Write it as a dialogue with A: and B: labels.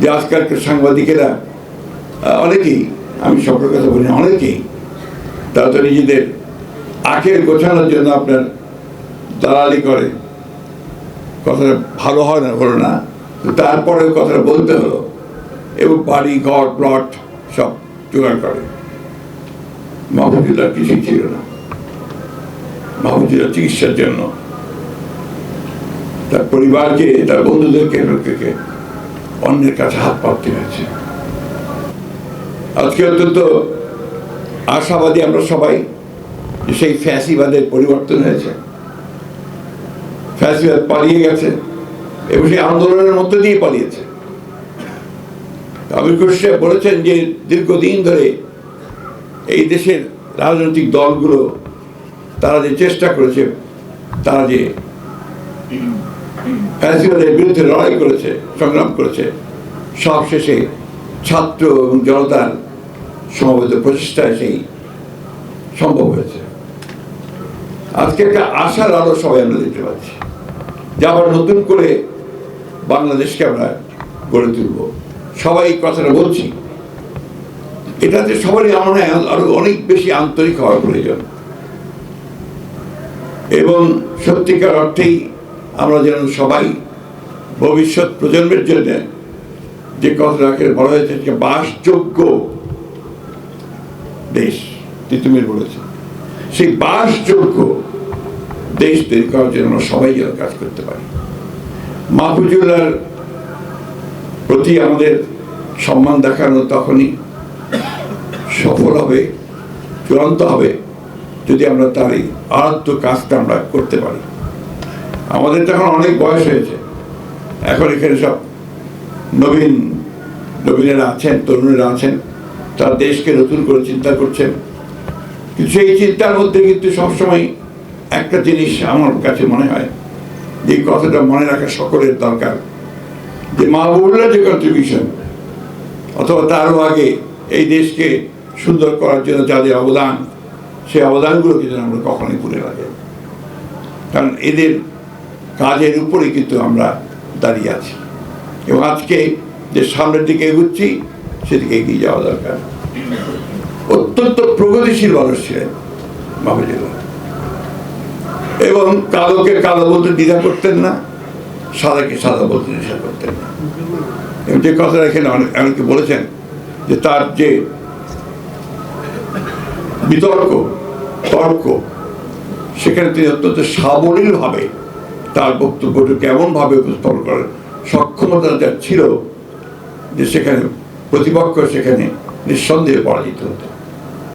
A: যে আজকালকার সাংবাদিকেরা অনেকেই, আমি সকলের কথা বলি অনেকেই, তারা তো নিজেদের আখের গোছানোর জন্য আপনার দালালি করে। কথাটা ভালো হয় না, হলো না। তো তারপরেও কথাটা বলতে হলো এবং বাড়ি, ঘর প্লট সব জোগাড় করে। মাহবুবুল্লাহ কিছুই ছিল না। মাহবুবুল্লাহ চিকিৎসার জন্য। তার পরিবারকে, তার বন্ধুদেরকে লোককে অন্যের কাছে হাত পাততে হয়েছে আজকে অত্যন্ত আশাবাদী আমরা সবাই সেই ফ্যাসিবাদের পরিবর্তন হয়েছে। ফ্যাসিবাদ পালিয়ে গেছে এবং সেই আন্দোলনের মধ্যে দিয়ে পালিয়েছে। আমির সাহেব বলেছেন যে দীর্ঘদিন ধরে এই দেশের রাজনৈতিক দলগুলো তারা যে চেষ্টা করেছে, তারা যে ফ্যাসিবাদের বিরুদ্ধে লড়াই করেছে, সংগ্রাম করেছে। ছাত্র এবং জনতার সমবেত প্রচেষ্টায় সেই সম্ভব হয়েছে। আজকে একটা আশার আলো সবাই আমরা দেখতে পাচ্ছি, যে আবার নতুন করে বাংলাদেশকে আমরা গড়ে তুলব। সবাই কথাটা বলছি। এটাতে সবারই আমার আরও অনেক বেশি আন্তরিক হওয়ার প্রয়োজন। এবং সত্যিকার অর্থেই আমরা যেন সবাই ভবিষ্যৎ প্রজন্মের জন্য যে কথাটাকে বলা হয়েছে যে বাসযোগ্য দেশ, তিতুমির বলেছে। সেই বাসযোগ্য দেশ তৈরি করার জন্য আমরা সবাই যেন কাজ করতে পারি। মাহফুজুল্লার প্রতি আমাদের সম্মান দেখানো তখনই সফল হবে, চূড়ান্ত হবে, যদি আমরা তার এই আরাধ্য কাজটা আমরা করতে পারি। আমাদের তো এখন অনেক বয়স হয়েছে। এখন এখানে সব নবীন, নবীনেরা আছেন, তরুণেরা আছেন, তার দেশকে নতুন করে চিন্তা করছেন। কিন্তু সেই চিন্তার মধ্যে কিন্তু সবসময় একটা জিনিস আমার কাছে মনে হয়, যে কথাটা মনে রাখা সকলের দরকার, যে মাহবুবুল্লাহ যে কন্ট্রিবিউশন অথবা তারও আগে এই দেশকে সুন্দর করার জন্য যাদের অবদান, সেই অবদানগুলোকে যেন আমরা কখনোই ভুলে না কারণ এদের কাজের উপরেই কিন্তু আমরা দাঁড়িয়ে আছি। এবং আজকে যে সামনের দিকে এগুচ্ছি, সেদিকে এগিয়ে যাওয়া দরকার। অত্যন্ত প্রগতিশীল মানুষ ছিলেন মাহবুবুল্লাহ এবং কালোকে কালো বলতে দ্বিধা করতেন না, সাদাকে সাদা বলতে দ্বিধা করতেন না। এবং যে কথাটা এখানে অনেক অনেকে বলেছেন যে তার যে বিতর্ক, তর্ক, সেখানে তিনি অত্যন্ত সাবলীলভাবে তার বক্তব্যটা কেমনভাবে উপস্থাপন করার সক্ষমতা যা ছিল যে সেখানে, প্রতিপক্ষ সেখানে নিঃসন্দেহে পরাজিত হতো।